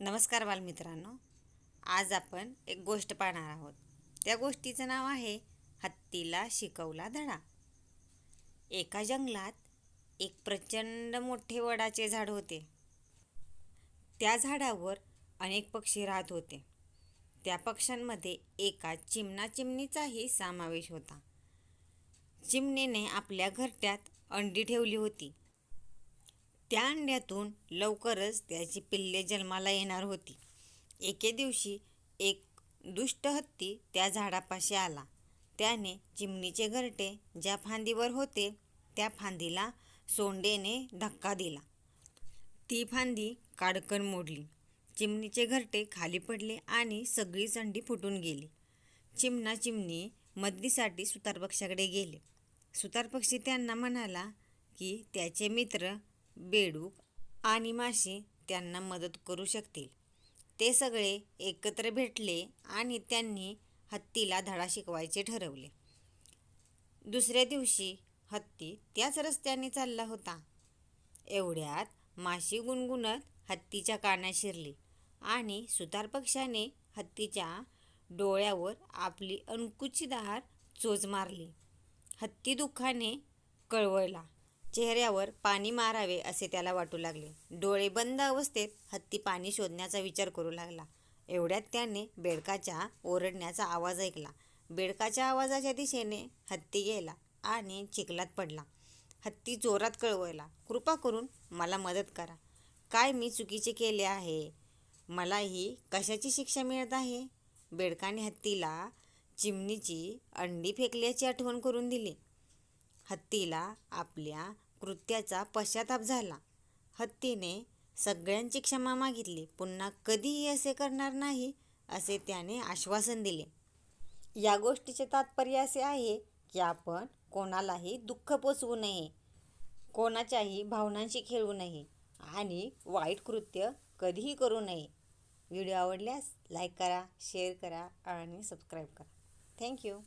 नमस्कार बालमित्रांनो. आज आपण एक गोष्ट पाहणार आहोत. त्या गोष्टीचं नाव आहे हत्तीला शिकवला धडा. एका जंगलात एक प्रचंड मोठे वडाचे झाड होते. त्या झाडावर अनेक पक्षी राहत होते. त्या पक्ष्यांमध्ये एका चिमणा चिमणीचाही समावेश होता. चिमणीने आपल्या घरट्यात अंडी ठेवली होती. त्या अंड्यातून लवकरच त्याची पिल्ले जन्माला येणार होती. एके दिवशी एक दुष्ट हत्ती त्या झाडापाशी आला. त्याने चिमणीचे घरटे ज्या फांदीवर होते त्या फांदीला सोंडेने धक्का दिला. ती फांदी काडकन मोडली. चिमणीचे घरटे खाली पडले आणि सगळीच अंडी फुटून गेली. चिमणा चिमणी मदतीसाठी सुतारपक्षाकडे गेले. सुतारपक्षी त्यांना म्हणाला की त्याचे मित्र बेडूक आणि माशी त्यांना मदत करू शकतील. ते सगळे एकत्र भेटले आणि त्यांनी हत्तीला धडा शिकवायचे ठरवले. दुसऱ्या दिवशी हत्ती त्याच रस्त्याने चालला होता. एवढ्यात माशी गुणगुणत हत्तीच्या कानात शिरली आणि सुतार पक्षाने हत्तीच्या डोळ्यावर आपली अणकुचीदार चोच मारली. हत्ती दुःखाने कळवळला. चेहऱ्यावर पाणी मारावे असे त्याला वाटू लागले. डोळे बंद अवस्थेत हत्ती पाणी शोधण्याचा विचार करू लागला. एवढ्यात त्याने बेडकाच्या ओरडण्याचा आवाज ऐकला. बेडकाच्या आवाजाच्या दिशेने हत्ती गेला आणि चिखलात पडला. हत्ती जोरात कळवळला कृपा करून मला मदत करा. काय मी चुकीचे केले आहे? मला ही कशाची शिक्षा मिळत आहे? बेडकाने हत्तीला चिमणीची अंडी फेकल्याची आठवण करून दिली. हत्तीला आपल्या कृत्याचा पश्चाताप झाला. हत्तीने सगळ्यांची क्षमा मागितली पुन्हा कधीही असे करणार नाही असे त्याने आश्वासन दिले. या गोष्टीचे तात्पर्य असे आहे की आपण कोणालाही दुःख पोचवू नये कोणाच्याही भावनांशी खेळू नये आणि वाईट कृत्य कधीही करू नये. व्हिडिओ आवडल्यास लाईक करा शेअर करा आणि सबस्क्राईब करा. थँक्यू